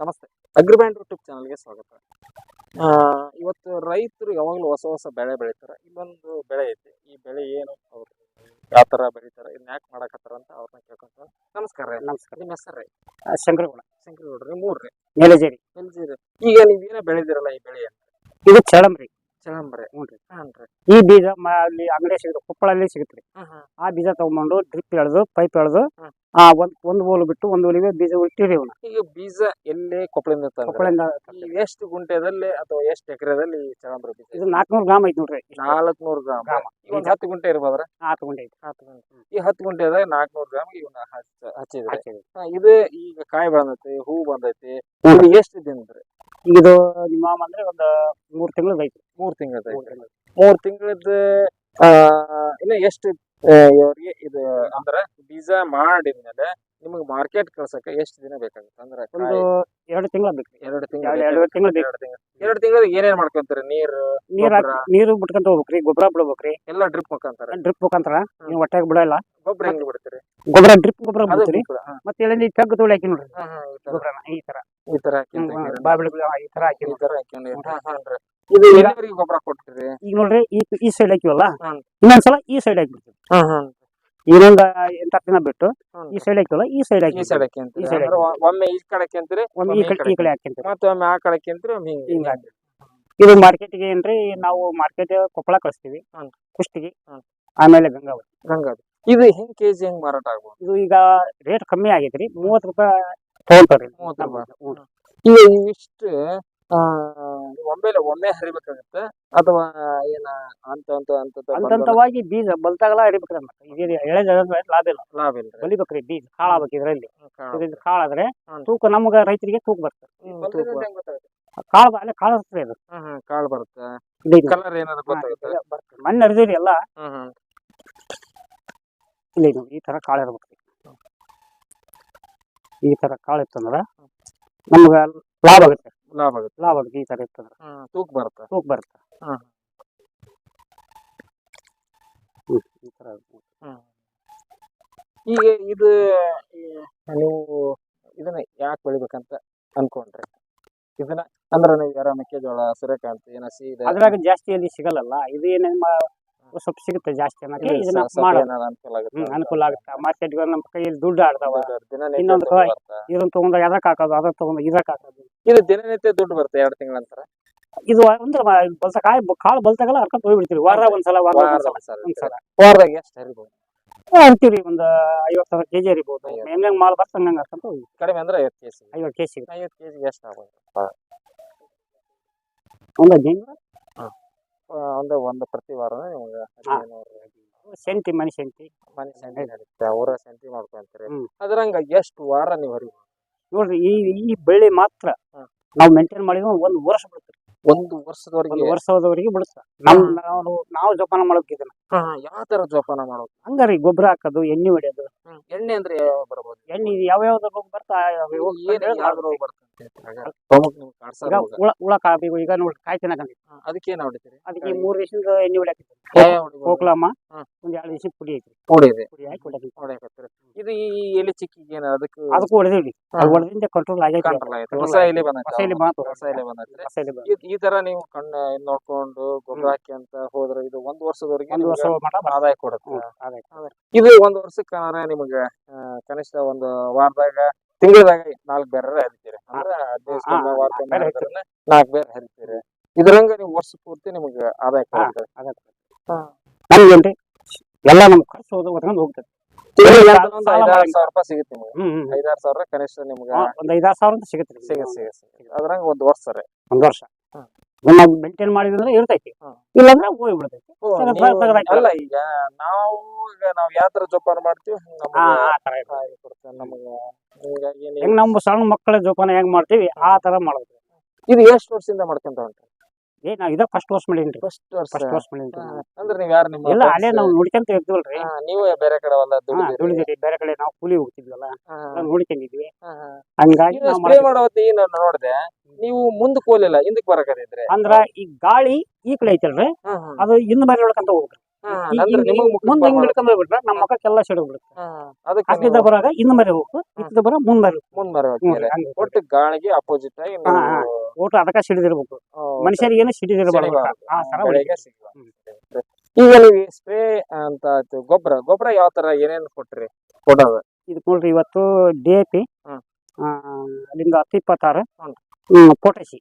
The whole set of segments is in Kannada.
ನಮಸ್ತೆ. ಅಗ್ರಿಬ್ಯಾಂಡ್ ಯೂಟ್ಯೂಬ್ ಚಾನಲ್ಗೆ ಸ್ವಾಗತ. ಆ, ಇವತ್ತು ರೈತರು ಯಾವಾಗಲೂ ಹೊಸ ಹೊಸ ಬೆಳೆ ಬೆಳೀತಾರೆ. ಇಲ್ಲೊಂದು ಬೆಳೆ ಐತಿ. ಈ ಬೆಳೆ ಏನು ಅವರು ಯಾವ ಥರ ಬೆಳಿತಾರೆ ಇದನ್ನ ಯಾಕೆ ಮಾಡಕತ್ತಾರ ಅಂತ ಅವ್ರನ್ನ ಕೇಳ್ಕೊಂತ ನಮಸ್ಕಾರ ರೀ. ನಮಸ್ಕಾರ. ನಿಮ್ಮ ಹೆಸರು ರೀ? ಶಂಕರಗೌಡ. ಶಂಕರಗೌಡ್ರಿ ಮೂರ್ರಿ ಮೇಲೆ ಜೇರಿ ಈಗ ನೀವೇನೋ ಬೆಳೆದಿರಲ್ಲ ಈ ಬೆಳೆ ಇದು ಚಳಂಬ್ರಿ. ಚಳಂಬ್ರಿ ಹಾನ್ರಿ ಈ ಬೀಜ ಮ- ಅಲ್ಲಿ ಅಂಗಡಿ ಸಿಗುತ್ತೆ ಕೊಪ್ಪಳಲ್ಲಿ ಸಿಗುತ್ತೆ ಆ ಬೀಜ ತಗೊಂಡ್ಬಂದು ಡ್ರಿಪ್ ಎಳ್ದು ಪೈಪ್ ಎಳೆದು ಹ್ಮ್. ಆ ಒಂದ್ ಒಂದ್ ಬೋಲು ಬಿಟ್ಟು ಒಂದ್ ಹೋಲಿಗೆ ಬೀಜ ಇಟ್ಟಿರಿ ಇವನ್ನ ಈಗ ಬೀಜ ಎಲ್ಲೇ ಕೊಪ್ಪಳಿಂದ ತಂದ್ರೆ ಕೊಪ್ಪಳಿಂದ ಈ ಎಷ್ಟು ಗುಂಟೆದಲ್ಲಿ ಅಥವಾ ಎಷ್ಟು ಎಕರೆದಲ್ಲಿ ಚಳಂಬ್ರಿ ಬೀಜ ಇದು ನಾಲ್ಕುನೂರು ಗ್ರಾಮ್ ಐತಿ ನೋಡ್ರಿ. ನಾಲ್ಕುನೂರು ಗ್ರಾಮ್. ಗ್ರಾಮ. ಒಂದು ಹತ್ತು ಗುಂಟೆ ಇರ್ಬೋದ್ರ? ಆ ತಗೊಂಡೈತಿ ಹತ್ತು ಗುಂಟೆ. ಈ ಹತ್ತು ಗುಂಟೆದಾಗ ನಾಲ್ಕುನೂರು ಗ್ರಾಮ್ ಇವನ್ನ ಹಚ್ಚ ಹಚ್ಚಿದ್ರೆ. ಹಾಕಿದ್ವಿ ಇದು ಈಗ ಕಾಯಿ ಬಂದೈತಿ ಹೂ ಬಂದೈತಿ ಎಷ್ಟು ಇದು ಎಷ್ಟು ದಿನದ್ರಿ? ಈಗ ಇದು ನಿಮ್ಮ ಮಾಮ ಅಂದ್ರೆ ಒಂದ್ ಮೂರ್ ತಿಂಗಳು ಐತಿ ಮೂರ್ ತಿಂಗಳದ ಮೂರ್ ತಿಂಗ್ಳು. ಮೂರ್ ತಿಂಗಳದ ಇನ್ನ ಎಷ್ಟು ಇವ್ರಿಗೆ ಇದು ಅಂದ್ರ ಬೀಜ ಮಾಡಿದ್ಮೇಲೆ ನಿಮಗ್ ಮಾರ್ಕೆಟ್ ಕಳ್ಸಕ್ಕೆ ಎಷ್ಟು ದಿನ ಬೇಕಾಗುತ್ತೆ? ಅಂದ್ರೆ ಒಂದು ಎರಡು ತಿಂಗಳ ಬೇಕು ಎರಡು ತಿಂಗಳು ಎರಡು ತಿಂಗಳ ಎರಡು ತಿಂಗಳು. ಎರಡು ತಿಂಗಳಿಗೆ ಏನೇನ್ ಮಾಡ್ಕೊಂತೀರಿ? ನೀರು ನೀರ್ ನೀರು ಬಿಟ್ಕೊಂತ ಹೋಗ್ಬೇಕ್ರಿ ಗೊಬ್ಬರ ಬಿಡ್ಬೇಕ್ರಿ ಎಲ್ಲ ಡ್ರಿಪ್ ಮುಖಾಂತರ. ಡ್ರಿಪ್ ಮುಖಾಂತರ. ನೀವು ಹೊಟ್ಟೆಗೆ ಬಿಡಲ್ಲ. ಗೊಬ್ಬರ ಹೆಂಗ್ ಬಿಡ್ತೀರಿ? ಗೊಬ್ಬರ ಡ್ರಿಪ್ ಗೊಬ್ಬರ ಮಾಡ್ತೀರಿ. ಮತ್ತೆ ಇಲ್ಲಿ ಚಗ್ ತೋಳಿ ಹಾಕಿ ನೋಡ್ರಿ. ಗೊಬ್ಬರನ ಈ ತರ. ಈ ತರ ಹಾಕಿ. ಬಾಬಿಳಿ ಈ ತರ ಹಾಕಿ ಈ ತರ ಹಾಕಿ. ಇದು ಎಲ್ಲರಿಗೂ ಗೊಬ್ಬರ ಕೊಟ್ಟಿರಿ ಈಗ ನೋಡ್ರಿ ಈ ಈ ಸೈಡ್ ಹಾಕಿವಲ್ಲ? ಇನ್ನೊಂದ್ ಇನ್ನೊಂದ್ಸಲ ಈ ಸೈಡ್ ಹಾಕ್ಬಿಡ್ತೀವಿ ಹಾ ಹಾ. ಇನ್ನೊಂದ ಎಂಟು ದಿನ ಬಿಟ್ಟು ಈ ಸೈಡ್ ಹಾಕಿವಲ್ಲ ಈ ಸೈಡ್ ಈ ಹಾಕಿ ಸೈಡ್ ಈ ಸೈಡ್ ಅಂದ್ರೆ ಒಮ್ಮೆ ಈ ಕಡೆ ಕೇಂತ್ರಿ ಒಮ್ಮೆ ಈ ಕಡೆ ಈ ಕಡೆ ಹಾಕಿಂತೀವಿ ಮತ್ತೆ ಒಮ್ಮೆ ಆ ಕಡೆ ಕೇಂತ್ರಿ ಒಮ್ಮೆ ಹಿಂಗೆ ಹಾಕ್ತೀವಿ. ಇದು ಮಾರ್ಕೆಟ್ಗೆ ಏನ್ರಿ ನಾವು ಮಾರ್ಕೆಟ್ ಕೊಪ್ಪಳ ಕಳಿಸ್ತೀವಿ. ಕುಷ್ಟಿಗೆ. ಆಮೇಲೆ ಗಂಗಾವತಿ. ಗಂಗಾದು ಇದು ಹೆಂಗ್ ಕೆಜಿ ಹೆಂಗ್ ಮಾರಾಟ ಆಗ್ಬೋದು? ಇದು ಈಗ ರೇಟ್ ಕಮ್ಮಿ ಆಗೈತ್ರಿ ಮೂವತ್ತು ರೂಪಾಯಿ ತಗೊಂತಾರ್ರಿ ಮೂವತ್ತು ರೂಪಾಯಿ. ಈಗ ಇವಿಷ್ಟು ಒಮ್ಮೆಲೆ ಒಮ್ಮೆ ಹರಿಬೇಕಾಗತ್ತೆ? ಅಥವಾ ಏನ ಅಂತ ಅಂತ ಅಂತ ಹಂತವಾಗಿ ಬೀಜ ಬಲ್ತಾಗಲ ಹರಿಬೇಕ್ರಿ ಅಂತ ಎಳೆದ ಲಾಭ ಇಲ್ಲ. ಲಾಭ ಇಲ್ಲ ಬಲಿಬೇಕ್ರಿ ಬೀಜ ಆಗ್ಬೇಕು ಇದ್ರಲ್ಲಿ. ಕಾಳ ಇದು ಕಾಳಾದ್ರೆ ತೂಕ ನಮ್ಗ ರೈತರಿಗೆ ತೂಕ ಬರ್ತದೆ. ಕಾಳ ಅಲ್ಲ ಕಾಳ ಬರ್ತದೆ ಅದು. ಕಾಳು ಬರುತ್ತೆ. ಕಲರ್ ಏನಾದ್ರು ಗೊತ್ತಾಗುತ್ತೆ. ಮಣ್ಣು ಹರಿದಿರಿ ಎಲ್ಲ. ಇಲ್ಲಿ ನೋಡಿ ಈ ತರ ಕಾಳು ಇರ್ಬೇಕು. ಈ ತರ ಕಾಳು ಇತ್ತಂದ್ರ ನಮ್ಗ ಲಾಭ ಆಗುತ್ತೆ. ಲಾಭ ಆಗುತ್ತೆ. ಲಾಭ ಆಗುತ್ತೆ. ಈ ತರ ಇತ್ತಂದ್ರ ತೂಕ ಬರುತ್ತೆ. ತೂಕ ಬರುತ್ತೆ. ಈ ಹ್ಮ್. ಈಗ ಇದು ನೀವು ಇದನ್ನ ಯಾಕೆ ಬೆಳಿಬೇಕಂತ ಅನ್ಕೊಂಡ್ರಿ? ಇದನ್ನ ಅಂದ್ರೆ ನೀವು ಯಾರ ಮೆಕ್ಕೆಜೋಳ ಸೂರ್ಯಕಾಂತಿ ಏನೋ ಸೀದ ಅದ್ರಾಗ ಜಾಸ್ತಿ ಅಲ್ಲಿ ಸಿಗಲ್ಲ ಇದು ಏನ ಸ್ವಲ್ಪ ಸಿಗುತ್ತೆ ಜಾಸ್ತಿ ಅನ್ನಕ್ಕೆ ಇದನ್ನ ಮಾಡೋದು. ಅನುಕೂಲ ಆಗುತ್ತೆ ಹ್ಮ್, ಅನುಕೂಲ ಆಗುತ್ತೆ? ಮಾರ್ಕೆಟ್ಗೆ ನಮ್ಮ ಕೈಯಲ್ಲಿ ದುಡ್ಡು ಆಡ್ತಾವ. ಇನ್ನೊಂದು. ಇದನ್ನ ತಗೊಂಡ ಅದಕ್ಕೆ ಹಾಕೋದು ಅದನ್ನ ತಗೊಂಡ ಇದಕ್ಕೆ ಹಾಕೋದು. ಇದು ದಿನನಿತ್ಯ ದುಡ್ಡು ಬರುತ್ತೆ ಎರಡು ತಿಂಗಳ ನಂತರ? ಇದು ಅಂದ್ರೆ ಬಲ್ಸ ಕಾಯಿ ಕಾಳು ಬಲ್ತಾಗಲ್ಲ ಹರ್ಕೊಂಡ್ ಹೋಗ್ಬಿಡ್ತೀವಿ. ವಾರ ಒಂದ್ಸಲ ವಾರ ವಾರ ಒಂದ್ಸಲ ಒಂದ್ಸಲ ಒಂದ್ಸಲ. ವಾರದಾಗ ಎಷ್ಟು ಹರಿಬಹುದು ಅಂತೀವ್ರಿ ಒಂದ್ ಐವತ್ತು ಸಾವಿರ ಕೆಜಿ ಹರಿಬಹುದು ಐವತ್ತು. ಹೆಂಗ್ ಮಾಲ್ ಬರ್ತ ಹಂಗ ಹರ್ಕೊಂತ ಹೋಗಿ ಕಡಿಮೆ ಅಂದ್ರೆ ಐವತ್ತು ಕೆಜಿ ಐವತ್ತು ಕೆಜಿ ಐವತ್ತು ಕೆಜಿಗೆ ಎಷ್ಟು ಆಗ್ಬೋದು? ಒಂದು ಹದಿನೈದು ಆ, ಒಂದು ಒಂದು ಪ್ರತಿ ವಾರ ನಿಮ್ಗೆ ಹದಿನೈದು ಸೆಂಟಿ ಮನಿ ಸೆಂಟಿ ಮನೆ ಸಂತಿ ನಡೀತೆ ಅವರ ಸಂತಿ ಮಾಡ್ಕೊಂತಾರೆ. ಹ್ಮ್. ಅದ್ರಂಗ ಎಷ್ಟು ವಾರ ನೀವು ಹರಿಬಹುದು ನೋಡ್ರಿ ಈ ಈ ಬೆಳೆ ಮಾತ್ರ. ನಾವು ಮೇಂಟೈನ್ ಮಾಡಿದ್ರೆ ಒಂದ್ ವರ್ಷ ಬಿಡುತ್ತೆ ಒಂದು ವರ್ಷದವರೆಗೆ? ಒಂದು ವರ್ಷದವರೆಗೆ ಬಿಡುತ್ತೆ ನಮ್ ನಾವು ನಾವು ಜೋಪಾನ ಮಾಡೋಕೆ ಇದನ್ನ ಯಾವ ತರ ಜೋಪಾನ ಮಾಡೋದು? ಹಂಗಾರಿ ಗೊಬ್ಬರ ಹಾಕೋದು ಎಣ್ಣೆ ಹೊಡೆಯೋದು. ಎಣ್ಣೆ ಅಂದ್ರೆ ಯಾವ ಬರ್ಬೋದು. ಎಣ್ಣೆ ಯಾವ ಯಾವ್ದು ರೋಗ ಬರ್ತಾ ಏನ್ ಯಾವ್ದು ರೋಗ ಬರ್ತಂತೆ ಪ್ರಮುಖ ನಿಮ್ಗೆ ಕಾಡ್ಸೋ ಈಗ ರೋಗ. ಹುಳ ಹುಳ ಕಾಬೇಕು ಈಗ ನೋಡಿ ಕಾಯಿ ತಿನ್ನಕಂತ ಹಾ, ಅದಕ್ಕೆ ಏನ್ ಹೊಡಿತೀರಿ? ಅದಕ್ಕೆ ಈ ಮೂರ್ ದಿವಸದ ಎಣ್ಣೆ ಹೊಡ್ಯಾಕ ಯಾವ ಹೊಡಿಬೋದು? ಕೋಕ್ಲಮ್ಮ ಹ್ಮ್. ಒಂದ್ ಎರಡು ದಿವಸ ಪುಡಿ ಐತ್ರಿ ಹೊಡಿದೆ ಪುಡಿ ಹಾಕಿ ಹೊಡ್ಯಾಕತ್ತೀರಿ. ಇದು ಈ ಎಲೆ ಚಿಕ್ಕಿಗೆ ಏನ ಅದಕ್ಕೆ ಅದಕ್ಕೂ ಹೊಡೆದಿವಿ ಅದು ಹೊಡೆದಿಂದ ಕಂಟ್ರೋಲ್ ಆಗೈತಿ ಕಂಟ್ರೋಲ್ ಆಯ್ತು ಹೊಸ ಎಲೆ ಬಂದೈತೆ ಹೊಸ ಎಲೆ ಬಂತು. ಹೊಸ ಎಲೆ ಬಂದೈತೆ. ಹೊಸ ಎಲೆ ಬಂತು. ಈ- ಈ ತರ ನೀವು ಕಣ್ಣ ನೋಡ್ಕೊಂಡು ಗೊಬ್ಬರ ಹಾಕಿ ಅಂತ ಹೋದ್ರೆ ಇದು ಒಂದ್ ವರ್ಷದವರೆಗೆ ಒಂದು ವರ್ಷ ಮಟ ಆದಾಯ ಕೊಡುತ್ತೆ. ಇದು ಒಂದ್ ವರ್ಷಕ್ಕೆ ನಿಮಗೆ ಕನಿಷ್ಠ ಒಂದು ವಾರದಾಗ ತಿಂಗಳದಾಗ ನಾಲ್ಕು ಬೇರೆ ಹರಿತೀರಿ. ಅಂದ್ರೆ ಹದಿನೈದು ನಾಲ್ಕು ಬೇರೆ ಹರಿತೀರಿ. ಇದ್ರಂಗ ನೀವು ವರ್ಷ ಪೂರ್ತಿ ನಿಮಗೆ ಆದಾಯ. ನಮ್ಗೇನ್ರಿ ಎಲ್ಲ ನಮ್ ಖರ್ಚು ಹೋದ ಹೊತ್ಕೊಂಡ್ ಹೋಗ್ತದೆ. ಐದಾರು ಸಾವಿರ ರೂಪಾಯಿ ಸಿಗುತ್ತೆ ನಿಮ್ಗೆ. ಐದಾರು ಸಾವಿರ ಕನಿಷ್ಠ ನಿಮ್ಗೆ ಒಂದ್ ಐದಾರು ಸಾವಿರ ಸಿಗುತ್ತೆ ಸಿಗುತ್ತೆ ಅದ್ರಂಗ ಒಂದ್ ವರ್ಷ ರೀ. ಒಂದ್ ವರ್ಷ. ನಾವು ಮೇಂಟೈನ್ ಮಾಡಿದ್ರೆ ಇರ್ತೈತಿ. ಇಲ್ಲಾಂದ್ರೆ ಹೋಗಿ ಬಿಡ್ತೈತಿ. ಅಲ್ಲ ಈಗ ನಾವು ಈಗ ನಾವ್ ಯಾವ ತರ ಜೋಪಾನ ಮಾಡ್ತೀವಿ ಹಂಗ್ ನಮ್ಮ ಸಣ್ಣ ಮಕ್ಕಳ ಜೋಪಾನ ಹೆಂಗ್ ಮಾಡ್ತೀವಿ ಆ ತರ ಮಾಡ್ಬೇಕು ಇದು ಎಷ್ಟು ವರ್ಷದಿಂದ ಮಾಡ್ಕೊಂತ ಹೊಂಟ್ರಿ ಏ ನಾ ಇದ ಫಸ್ಟ್ ವರ್ಷ ಫಸ್ಟ್ ವರ್ಷ. ಫಸ್ಟ್ ವರ್ಷ ಅಂದ್ರೆ ನೀವು ಯಾರು ನಿಮ್ಮ ಎಲ್ಲ friends? ಅಲ್ಲೇ ನಾವು ನೋಡ್ಕೊಂತ ಇರ್ತೀವಲ್ರಿ ಹಾ, ನೀವೇ ಬೇರೆ ಕಡೆ ದುಡಿದಿರಿ. ಬೇರೆ ಕಡೆ ನಾವು ಕೂಲಿ ಹೋಗ್ತಿದ್ವಲ್ಲ ನೋಡ್ಕೊಂಡಿದ್ವಿ. ಹಂಗಾಗಿ ಸ್ಪ್ರೇ ನಾನು ನೋಡಿದೆ ನೀವು ಮುಂದಕ್ಕೆ ಹೋಗ್ಲಿಲ್ಲ ಹಿಂದಕ್ಕೆ ಬರಕತ್ತಿದ್ರೆ ಅಂದ್ರ ಈ ಗಾಳಿ ಈ ಕಡೆ ಐತಲ್ರಿ ಅದು ಹಿಂದ್ ಮರಿ ನೋಡಕಂತ ಹೋಗ್ರಿ ಮುಂದೆ ಹಿಂಗ್. ಹಿಡ್ಕೊಂಡ್ ಹೋಗ್ಬಿಟ್ರೆ ನಮ್ಮ ಬರಾಗ ಮರಿ ಹೋಗ್ಬೇಕು ಇತ್ತಿದ ಬರ ಮುಂದ್ ಮರಿ ಮುಂದ್ ಬರೋ ಒಟ್ಟು ಗಾಳಿಗೆ ಅಪೋಸಿಟ್ ಆಗಿ. ಊಟ ಅದಕ್ಕ ಸಿಡಿದಿರ್ಬೇಕು ಆ, ಮನುಷ್ಯರಿಗೆ ಏನು ಸಿಡಿದಿರಬಾರ್ದು ಆ ತರ ಬೆಳೆಗೆ ಹೊಡಿಬೇಕು. ಸಿಗ್ಬಾರ್ದು. ಈಗ ನೀವು ಸ್ಪ್ರೇ ಅಂತ ಗೊಬ್ಬರ ಗೊಬ್ಬರ ಯಾವ ತರ ಏನೇನ್ ಕೊಟ್ರಿ? ಕೊಡೋದು. ಇದು ನೋಡ್ರಿ ಇವತ್ತು ಡಿ ಎ ಪಿ ಅಲ್ಲಿಂದ ಹತ್ತು ಇಪ್ಪತ್ತಾರು ಪೊಟ್ಯಾಸಿ.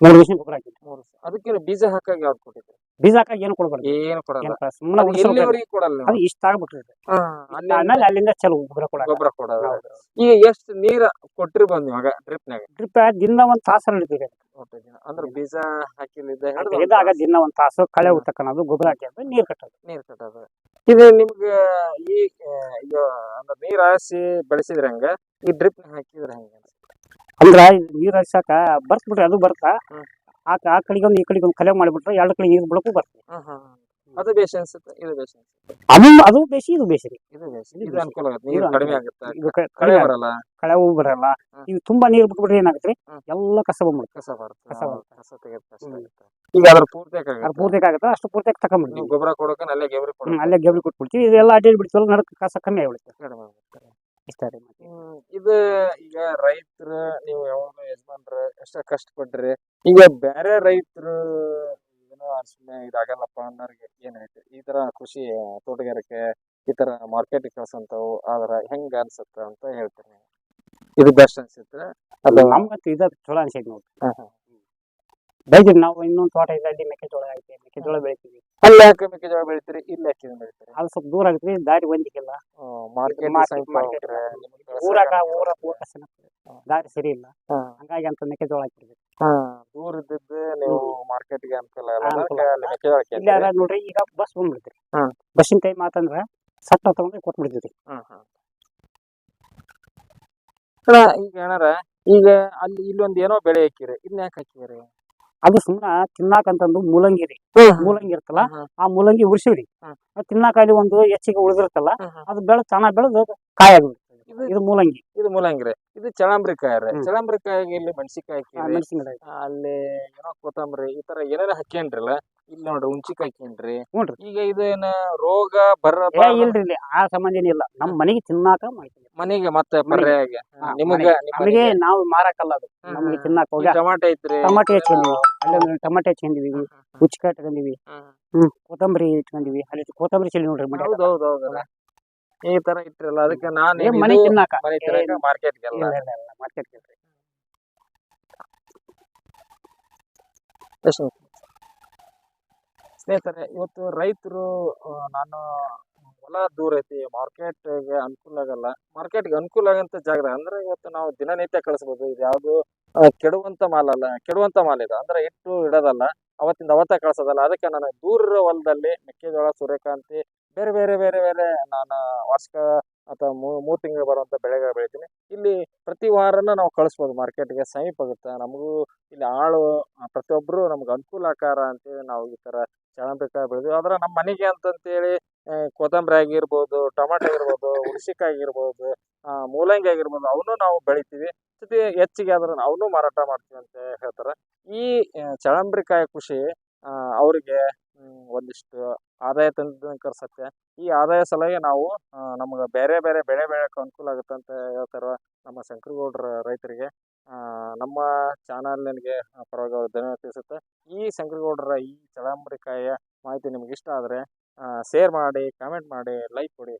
ಮೂರು ಗೊಬ್ಬರ ಹಾಕಿದ್ರಿ ಅದಕ್ಕೆ ಬೀಜ ಹಾಕಿ ಯಾವ್ದು ಕೊಟ್ಟಿದ್ರಿ? ಬೀಜ ಹಾಕಾಗ ಏನು ಕೊಡಬಾರ್ದು? ಏನು ಕೊಡಲ್ಲ. ಸುಮ್ಮನೆ ಎಲ್ಲಿವರೆಗೆ ಕೊಡಲ್ಲ ಅದು ಇಷ್ಟ ಅಲ್ಲಿ ಆಮೇಲೆ ಅಲ್ಲಿಂದ ಚಲೋ ಗೊಬ್ಬರ ಕೊಡ ಗೊಬ್ಬರ ಕೊಡೋದು. ಈಗ ಎಷ್ಟು ನೀರ ಕೊಟ್ರಿ ಬಂದ್ ಇವಾಗ ಡ್ರಿಪ್ನಾಗ? ಡ್ರಿಪ್ ದಿನ ಒಂದ್ ತಾಸು ಹಿಡಿತೀವಿ ಅಂದ್ರೆ ಬೀಜ ಹಾಕಿಲಿದ್ದ ಇದಾಗ ದಿನ ಒಂದ್ ತಾಸು ಕಳೆ ಉತ್ತಕ್ಕನದು ಗೊಬ್ಬರ ಹಾಕಿ ನೀರ್ ಕಟ್ಟೋದು. ನೀರ್ ಕಟ್ಟೋದು. ಇದು ನಿಮ್ಗ ಈ ಅಂದ್ರೆ ನೀರ್ ಹಾಸಿ ಬೆಳೆಸಿದ್ರ ಹಂಗ? ಈ ಡ್ರಿಪ್ ಹಾಕಿದ್ರ ಹೆಂಗ? ಅಂದ್ರ ನೀರ್ ಹಚ್ಚಾಕ ಬರ್ತ್ ಬಿಡ್ರಿ ಅದು ಬರ್ತಾ. ಆ ಆ ಒಂದ್ ಈ ಒಂದ್ ಕಲೆ ಮಾಡಿಬಿಟ್ರೆ ಎರಡು ಕಡೆ ನೀರ್ ಬಿಡಕ್ಕೂ ಬರ್ತದೆ. ಅದು ಬೇಷ್ ಅನ್ಸುತ್ತೆ ಇದು ಬೇಷ್ ಅದು ಅದು ಬೇಸಿ ಇದು ಬೇಸಿ ಇದು ಬೇಸಿ ಇದು ಅನುಕೂಲ ಆಗುತ್ತೆ ನೀರು ಕಡಿಮೆ ಆಗುತ್ತೆ? ಇದು ಕಳೆ. ಬರಲ್ಲ? ಕಳೆ ಹೂ ಬರಲ್ಲ. ಇದು ತುಂಬಾ ನೀರು ಬಿಟ್ಬಿಟ್ರೆ ಏನಾಗುತ್ತೆ. ಎಲ್ಲ ಕಸ ಬಂದ್ಬಿಡುತ್ತೆ. ಕಸ ಬರುತ್ತೆ. ಕಸ ಬರುತ್ತೆ. ಕಸ ಈಗ ಅದ್ರ ಪೂರ್ತಿ ಅದು ಆಗುತ್ತೆ ಪೂರ್ತಿ ಆಗುತ್ತೆ ಅಷ್ಟು ಪೂರ್ತಿ ನೀವು ತಕೊಂಡ್ಬಿಡ್ತೀವಿ ಗೊಬ್ಬರ ಕೊಡೋಕೆ ಅಲ್ಲೇ ಗೆಬರಿ ಕೊಡೋಕೆ ಅಲ್ಲೇ ಗೆಬರಿ ಕೊಟ್ಬಿಡ್ತೀವಿ. ಇದೆಲ್ಲ ಅಡ್ಡಿ ಬಿಡ್ತೀವಲ್ಲ ನಡಕ್ ಕಸ ಕಮ್ಮಿ ಆಗ್ಬಿಡುತ್ತೆ. ಕಡಿಮೆ ಆಗುತ್ತೆ. ಇಷ್ಟ ಇದು ಈಗ ರೈತರ ನೀವು ಯಾವಾಗ ಯಜಮಾನ್ರ ಎಷ್ಟ ಕಷ್ಟಪಟ್ರಿ ಈಗ ಬೇರೆ ರೈತರು ಏನೋ ಸುಮ್ಮನೆ ಇದಾಗಲ್ಲಪ್ಪ ಅನ್ನೋರಿಗೆ ಏನೈತೆ ಈ ತರ ಕೃಷಿ ತೋಟಗಾರಿಕೆ ಈ ತರ ಮಾರ್ಕೆಟ್ ಕಳ್ಸಂತವು ಆದ್ರ ಹೆಂಗ ಅನ್ಸುತ್ತ ಅಂತ ಹೇಳ್ತೀನಿ ಇದು ಬೆಸ್ಟ್ ಅನ್ಸುತ್ತೆ. ಅದು ನಮ್ಗಂತೂ ಇದ ಚಲೋ ಅನ್ಸೈತಿ ನೋಡ್ರಿ. ಬೆಳಿತೀವಿ ನಾವು ಇನ್ನೊಂದು ತೋಟ ಇದೆ ಅಲ್ಲಿ ಮೆಕ್ಕೆಜೋಳ ಐತಿ ಮೆಕ್ಕೆಜೋಳ ಬೆಳಿತೀವಿ. ಅಲ್ಲಿ ಯಾಕೆ ಮೆಕ್ಕೆಜೋಳ ಬೆಳಿತೀರಿ? ಇಲ್ಲಿ ಯಾಕೆ ಬೆಳಿತೀರಿ? ಅದು ಸ್ವಲ್ಪ ದೂರ ಆಗುತ್ತೆ ದಾರಿ ಬಂದಿಕ್ಕಿಲ್ಲ ಮಾರ್ಕೆಟ್ ಊರಾಗ ಊರ ಊರ ದಾರಿ ಸರಿ ಇಲ್ಲ. ಹಾ. ಹಂಗಾಗಿ ಅಂತ ಮೆಕ್ಕೆಜೋಳ ಹಾಕಿರ್ಬೇಕು. ದೂರ ಇದ್ದಿದ್ದು ನೀವು ಮಾರ್ಕೆಟ್ಗೆ ಅನುಕೂಲ ಇಲ್ಲಿ ಅದ ನೋಡ್ರಿ ಈಗ ಬಸ್ ಬಂದ್ಬಿಡ್ತೀರಿ ಹಾ. ಬಸ್ಸಿನ ಟೈಮ್ ಆತಂದ್ರ ಸಟ್ಟ ತಗೊಂಡ್ರೆ ಕೊಟ್ಬಿಡ್ತೀವಿ ಈಗ ಏನಾರ ಈಗ ಅಲ್ಲಿ ಇಲ್ಲೊಂದ್ ಏನೋ ಬೆಳೆ ಹಾಕಿರಿ ಇನ್ ಯಾಕೆ ಹಾಕಿರಿ? ಅದು ಸುಮ್ಮನೆ ತಿನ್ನಾಕಂತಂದು ಮೂಲಂಗಿ ರೀ. ಮೂಲಂಗಿ ಇರ್ತಲ್ಲ ಆ ಮೂಲಂಗಿ ಉರ್ಸಿವ್ರಿ. ಹ್ಮ್. ತಿನ್ನಾಕ ಅಲ್ಲಿ ಒಂದು ಹೆಚ್ಚಿಗೆ ಉಳಿದಿರ್ತಲ್ಲ ಹ್ಮ್ ಹ್ಮ್. ಅದು ಬೆಳೆ ಚೆನ್ನಾಗಿ ಬೆಳೆದು ಕಾಯಿ ಆಗ್ಬಿಡ್ತದೆ ಇದು- ಮೂಲಂಗಿ ಇದು ಮೂಲಂಗಿ. ಇದು ಚಳಂಬ್ರಿ ಕಾಯಿ ರೀ. ಚಳಂಬ್ರಿ ಕಾಯಿಗೆ ಇಲ್ಲಿ ಮೆಣಸಿಕಾಯಿ ಹಾಕಿ ಅಲ್ಲಿ ಏನೋ ಕೊತ್ತಂಬರಿ ಈ ತರ ಏನಾರ ಹಾಕ್ಯನ್ರಲ್ಲ. ಇಲ್ಲಿ ನೋಡ್ರಿ ಉಂಚಿಕಾಯಿ ಹಾಕ್ಯನ್ರಿ. ಹ್ಞೂನ್ರಿ. ಈಗ ಇದೇನ ರೋಗ ಬರ ಏ ಇಲ್ರಿ ಇಲ್ಲಿ ಆ ಸಂಬಂಧ ಏನಿಲ್ಲ. ನಮ್ಮ ಮನೆಗೆ ತಿನ್ನಾಕ ಮಾಡ್ತೀವಿ. ಮನೆಗೆ ಮತ್ತೆ ಪರ್ಯಾಗಿ ನಿಮಗೆ ನಿಮಗ ನಾವು ಮಾರಕಲ್ಲ ಅದು. ನಮಗೆ ತಿನ್ನಾಕ ಹೋಗಿ ಟಮಾಟೆ ಐತ್ರಿ ಟಮಾಟೆ ಹಚ್ಕೊಂಡಿವಿ ಅಲ್ಲಿ ಟಮಾಟೆ ಹಚ್ಕೊಂಡಿವಿ ಹುಚ್ಚಿಕಾಯಿ ಇಟ್ಕೊಂಡಿವಿ ಹ್ಮ್. ಕೊತ್ತಂಬರಿ ಇಟ್ಕೊಂಡಿವಿ ಅಲ್ಲಿ ಕೊತ್ತಂಬರಿ ಚೆಲ್ಲಿ ನೋಡ್ರಿ ಮನೆ ಹೌದು ಹೌದು ಹೌದಲ್ಲ ಈ ತರ ಇಟ್ಟಿರಲ್ಲ ಅದಕ್ಕೆ ನಾನು ಮನೆ ತಿನ್ನಾಕ. ಮನೆ ತಿನ್ನಾಕ ಮಾರ್ಕೆಟ್ಗೆಲ್ಲ. ಮಾರ್ಕೆಟ್ ಎಷ್ಟು. ಸ್ನೇಹಿತರೆ ಇವತ್ತು ರೈತರು ನಾನು ಹೊಲ ದೂರ ಐತಿ ಮಾರ್ಕೆಟ್ಗೆ ಅನುಕೂಲ ಆಗಲ್ಲ. ಮಾರ್ಕೆಟ್ಗೆ ಅನುಕೂಲ ಆಗಂತ ಜಾಗ ಅಂದ್ರೆ ಇವತ್ತು ನಾವು ದಿನನಿತ್ಯ ಕಳಿಸ್ಬೋದು ಇದು ಯಾವುದು ಕೆಡುವಂತ ಮಾಲ್ ಅಲ್ಲ ಕೆಡುವಂತ ಮಾಲ್ ಇದು. ಅಂದ್ರೆ ಇಟ್ಟು ಇಡೋದಲ್ಲ ಅವತ್ತಿಂದ ಅವತ್ತ ಕಳ್ಸೋದಲ್ಲ ಅದಕ್ಕೆ ನಾನು ದೂರ ಹೊಲದಲ್ಲಿ ಮೆಕ್ಕೆಜೋಳ ಸೂರ್ಯಕಾಂತಿ ಬೇರೆ ಬೇರೆ ಬೇರೆ ಬೇರೆ ನಾನು ವಾರ್ಷಿಕ ಅಥವಾ ಮೂರು ತಿಂಗಳು ಬರುವಂಥ ಬೆಳೆಗಳು ಬೆಳಿತೀನಿ. ಇಲ್ಲಿ ಪ್ರತಿ ವಾರನ ನಾವು ಕಳಿಸ್ಬೋದು ಮಾರ್ಕೆಟ್ಗೆ ಸಮೀಪ ಆಗುತ್ತೆ ನಮಗೂ ಇಲ್ಲಿ ಆಳು ಪ್ರತಿಯೊಬ್ಬರು ನಮ್ಗೆ ಅನುಕೂಲ ಆಕಾರ ಅಂತೇಳಿ ನಾವು ಈ ಥರ ಚಳಂಬಿಕಾಯಿ ಬೆಳೆದ್ವಿ. ಆದ್ರೆ ನಮ್ಮ ಮನೆಗೆ ಅಂತಂತೇಳಿ ಕೊತ್ತಂಬರಿ ಆಗಿರ್ಬೋದು ಟೊಮಾಟೊ ಆಗಿರ್ಬೋದು ಹುಣಸಿಕಾಯಿ ಆಗಿರ್ಬೋದು ಆ, ಮೂಲಂಗಿ ಆಗಿರ್ಬೋದು ಅವನು ನಾವು ಬೆಳಿತೀವಿ. ಜೊತೆ ಹೆಚ್ಚಿಗೆ ಆದ್ರೆ ಅವನು ಮಾರಾಟ ಮಾಡ್ತೀವಿ ಅಂತ ಹೇಳ್ತಾರೆ. ಈ ಚಳಂಬ್ರಿಕಾಯಿ ಕೃಷಿ ಅವರಿಗೆ ಒಂದಿಷ್ಟು ಆದಾಯ ತಂದು ಈ ಆದಾಯ ಸಲಹೆ ನಾವು ನಮ್ಗೆ ಬೇರೆ ಬೇರೆ ಬೆಳೆ ಬೆಳೆಯಕ್ಕೆ ಅನುಕೂಲ ಆಗುತ್ತೆ ಅಂತ ಹೇಳ್ತಾರೆ ನಮ್ಮ ಶಂಕರಗೌಡ್ರ ರೈತರಿಗೆ. ನಮ್ಮ ಚಾನಲ್ ನಿನಗೆ ಪರವಾಗಿ ಅವರು ಧನ್ಯವಾದ ತಿಳಿಸುತ್ತೆ. ಈ ಶಂಕರಗೌಡರ ಈ ಚಳಂಬರಿಕಾಯಿಯ ಮಾಹಿತಿ ನಿಮ್ಗೆ ಇಷ್ಟ ಆದರೆ ಶೇರ್ ಮಾಡಿ ಕಾಮೆಂಟ್ ಮಾಡಿ ಲೈಕ್ ಕೊಡಿ.